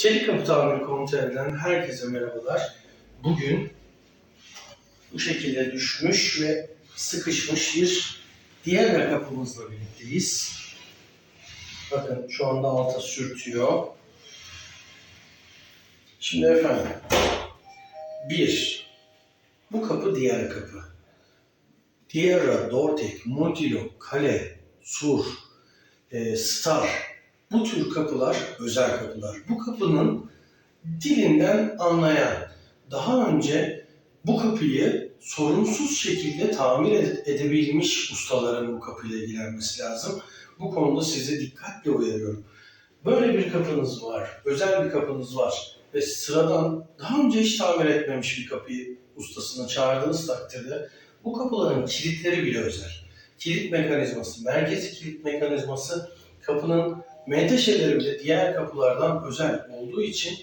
Çelik Kapı Tamiri Komutanı'ndan herkese merhabalar. Bugün bu şekilde düşmüş ve sıkışmış bir diğer kapımızla birlikteyiz. Bakın şu anda alta sürtüyor. Şimdi efendim, bir, bu kapı diğer kapı. Tierra, Dortek, Multilok, Kale, Sur, e, Star bu tür kapılar özel kapılar. Bu kapının dilinden anlayan, daha önce bu kapıyı sorunsuz şekilde tamir ede- edebilmiş ustaların bu kapıyla ilgilenmesi lazım. Bu konuda size dikkatle uyarıyorum. Böyle bir kapınız var, özel bir kapınız var ve sıradan daha önce hiç tamir etmemiş bir kapıyı ustasına çağırdığınız takdirde bu kapıların kilitleri bile özel. Kilit mekanizması, merkezi kilit mekanizması kapının menteşeleri bile diğer kapılardan özel olduğu için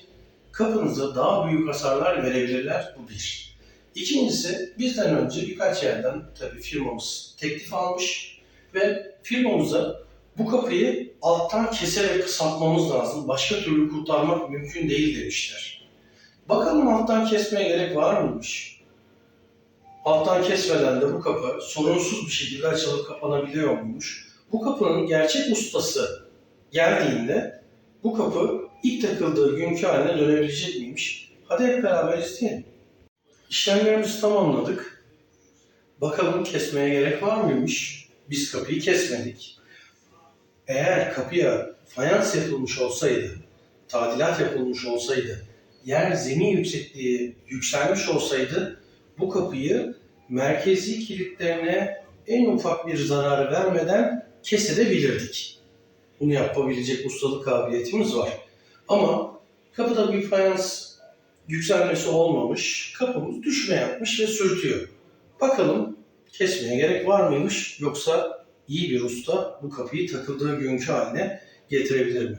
kapınıza daha büyük hasarlar verebilirler. Bu bir. İkincisi bizden önce birkaç yerden tabii firmamız teklif almış ve firmamıza bu kapıyı alttan keserek kısaltmamız lazım. Başka türlü kurtarmak mümkün değil demişler. Bakalım alttan kesmeye gerek var mıymış? Alttan kesmeden de bu kapı sorunsuz bir şekilde açılıp kapanabiliyor muymuş? Bu kapının gerçek ustası geldiğinde bu kapı ilk takıldığı günkü haline dönebilecek miymiş? Hadi hep beraber izleyelim. İşlemlerimizi tamamladık. Bakalım kesmeye gerek var mıymış? Biz kapıyı kesmedik. Eğer kapıya fayans yapılmış olsaydı, tadilat yapılmış olsaydı, yer zemin yüksekliği yükselmiş olsaydı bu kapıyı merkezi kilitlerine en ufak bir zarar vermeden kesebilirdik. Bunu yapabilecek ustalık kabiliyetimiz var. Ama kapıda bir fayans yükselmesi olmamış, kapımız düşme yapmış ve sürtüyor. Bakalım kesmeye gerek var mıymış yoksa iyi bir usta bu kapıyı takıldığı günkü haline getirebilir mi?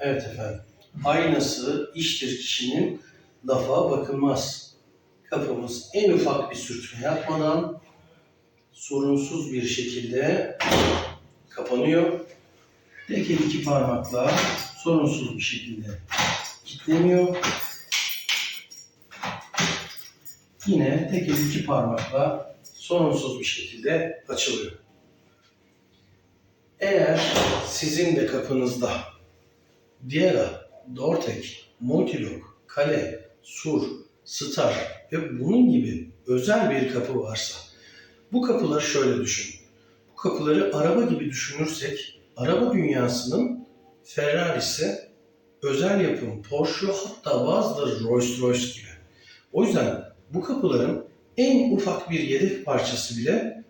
Evet efendim. Aynası iştir kişinin lafa bakılmaz. Kapımız en ufak bir sürtme yapmadan sorunsuz bir şekilde kapanıyor. Tek iki parmakla sorunsuz bir şekilde kilitleniyor. Yine tek iki parmakla sorunsuz bir şekilde açılıyor. Eğer sizin de kapınızda Diera, Dortek, Multilok, Kale, Sur, Star ve bunun gibi özel bir kapı varsa bu kapıları şöyle düşünün. Bu kapıları araba gibi düşünürsek araba dünyasının Ferrari'si, özel yapım Porsche hatta bazıları Rolls Royce gibi. O yüzden bu kapıların en ufak bir yedek parçası bile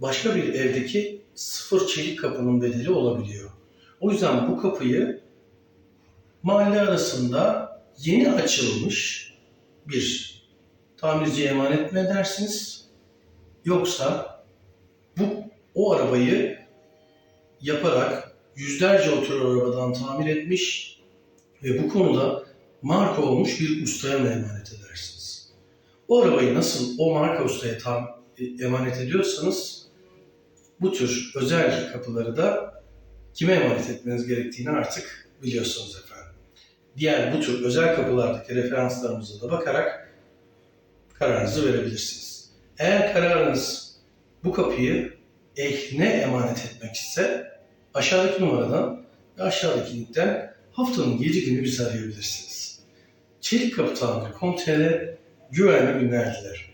başka bir evdeki sıfır çelik kapının bedeli olabiliyor. O yüzden bu kapıyı mahalle arasında yeni açılmış bir tamirciye emanet mi edersiniz? Yoksa bu o arabayı yaparak yüzlerce otur arabadan tamir etmiş ve bu konuda marka olmuş bir ustaya mı emanet edersiniz? O arabayı nasıl o marka ustaya tam emanet ediyorsanız bu tür özel kapıları da kime emanet etmeniz gerektiğini artık biliyorsunuz efendim. Diğer bu tür özel kapılardaki referanslarımıza da bakarak kararınızı verebilirsiniz. Eğer kararınız bu kapıyı ehline emanet etmek ise aşağıdaki numaradan ve aşağıdaki linkten haftanın 7 günü bizi arayabilirsiniz. Çelik Kapı Tamiri.com.tr güvenli günler dilerim.